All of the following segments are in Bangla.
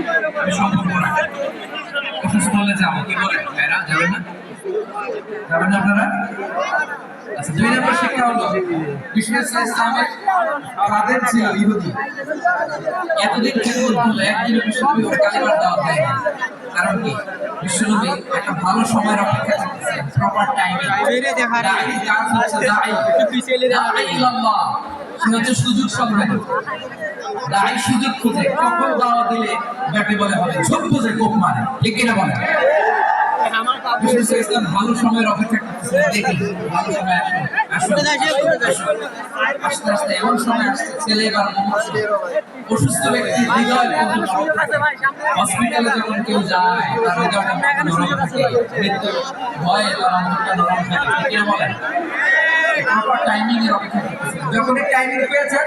আমি না অসুস্থ হলে যাব কি বলেন? ভাইরা যাবেন না? যাবেন না আপনারা? আচ্ছা দুই নম্বর শিক্ষা হলো বিষ্ণু ইসলামের তাদের ছিল ইহুদি? এতদিন খেদমত করল একদিনও বিশ্বনবী কালিমার দেওয়া হয় কারণ কি? বিশ্বনবী একটা ভালো সময়ের অপেক্ষা করতেছেন প্রপার টাইমে সে হচ্ছে সুযোগ সন্ধানী দাই সুযোগ খুঁজে কখন দাওয়া দিলে ব্যাটে বলে হবে ঝোপ খুঁজে কোপ মারে ঠিক কিনা বলে ভালো সময়ের অপেক্ষা করতেছে, দেখি ভালো সময়। আস্তে আস্তে এমন সময় ছেলে এবার অসুস্থ ব্যক্তি। হসপিটালে যখন কেউ যায়, তার হৃদয়টা নরম থাকে, মৃত্যুর ভয়ে তার অন্তরটা নরম থাকে টাইমিং এর অপেক্ষা করতেছে টাইমিং পেয়েছেন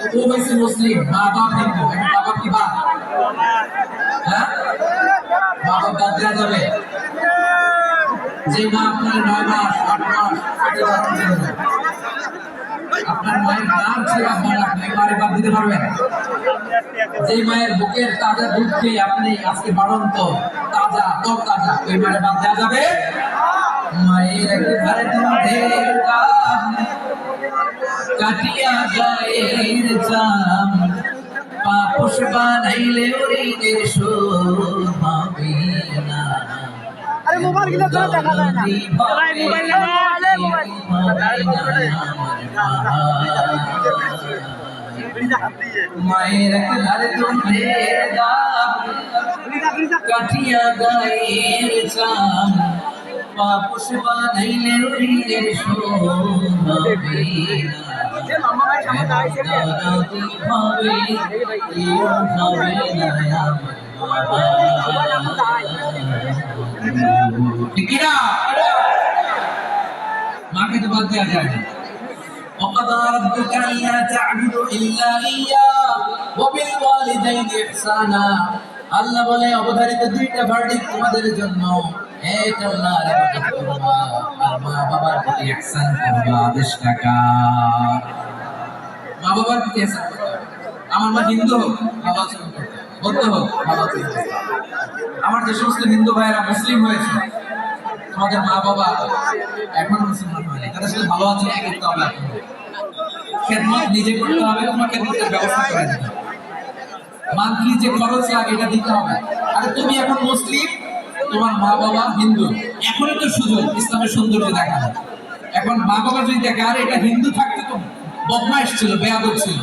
তো ও হয়েছে মুসলিম, মা বাপ হিন্দু, এখন বাবা কি বাপ? হ্যাঁ? বাবা বাদ দেওয়া যাবে যে মা আপনার নয় মাস আট মাস আপনার মায়ের নাম ছিল আপনার আপনি মারে বাদ দিতে পারবেন যে মায়ের বুকের তাজা দুধ খেয়ে আপনি আজকে বাড়ন্ত তাজা তর তাজা ওই মারে বাদ দেওয়া যাবে মায়ের একেবারে দুধের কাটিয়া গায়ের জাম। পাপস বানাইলে ওরিদের শোভাবে না। আরে মোবাইল কিনে ধরে দেখা যায় না। ভাই, মোবাইল না, মোবাইল, মায়ের কাটিয়া গায়ের চাম পাপস বানাইলে না? মাকে তো বাদ দেওয়া যায় না وقضى ربك ألا تعبدوا إلا إياه وبالوالدين إحسانا আল্লাহ বলে অবধারিত দুইটা ভার্ডিক তোমাদের জন্য ইহসান আমার যে সমস্ত হিন্দু ভাইয়েরা মুসলিম হয়েছে তোমাদের মা বাবা এখন মুসলমান হয়নি তাদের সাথে ভালো আচরণ করতে হবে আপনাদের খেদমত নিজে করতে হবে তোমার খেদমতের ব্যবস্থা করে দিতে হবে মান্থলি যে খরচ লাগে এটা দিতে হবে আরে তুমি এখন মুসলিম তোমার মা বাবা হিন্দু। এখনই তো সুযোগ, ইসলামের সৌন্দর্য দেখানো এখন মা বাবা যদি দেখে, আরে, এটা হিন্দু থাকতে তো বদমাইশ ছিল, বেয়াদব ছিল।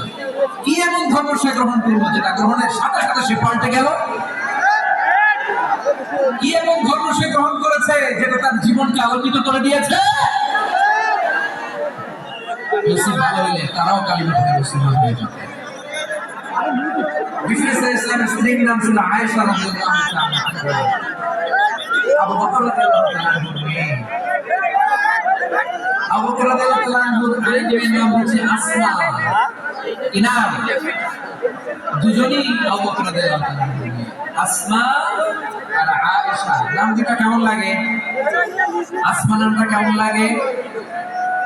কি এমন ধর্ম সে গ্রহণ করল যেটা গ্রহণের সাথে সাথে সে পাল্টে গেল? কি এমন ধর্ম সে গ্রহণ করেছে যেটা তার জীবনকে আলোকিত করে দিয়েছে? তারাও থেকে মুসলমান হয়ে বিষ্ণু ইসলামের স্ত্রীর নাম ছিল আয়েশা রাদিয়াল্লাহু আবু বকর আবু বকর নাম হচ্ছে আসমা দুজনই আবু বকর আসমা আর আয়েশা। নাম কেমন লাগে? আসমা নামটা কেমন লাগে?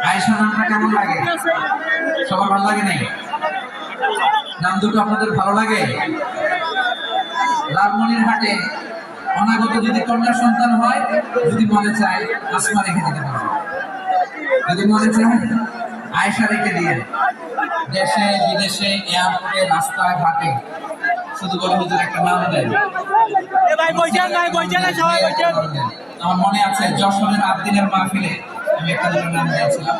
আয়েশা নামটা কেমন লাগে? সবার ভালো লাগে নাই? নাম দুটো আপনাদের ভালো লাগে? লালমনির হাটে অনাগত যদি কন্যা সন্তান হয় যদি মনে চায় আসমা রেখে দিতে পারবে। যদি মনে চায় আয়সা রেখে দিয়ে দেশে বিদেশে এয়ারপোর্টে রাস্তায় ঘাটে শুধু বলে হুজুর একটা নাম দেন বইছেন আমার মনে আছে যশোরের আবদিনের মাহফিলে আমি একটা দুটো নাম দিয়েছিলাম।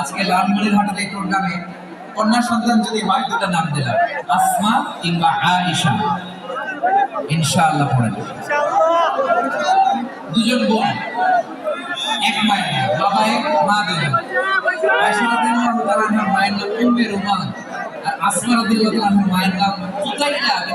আজকে লালমনির হাটের এই প্রোগ্রামে কন্যা সন্তান যদি হয় দুটো নাম দিলাম। আসমা কিংবা আয়েশা। ইনশাআল্লাহ পড়ে দুজন বোন এক মায়ের বাবা এক মা দুজন মায়ের নাম মায়ের নাম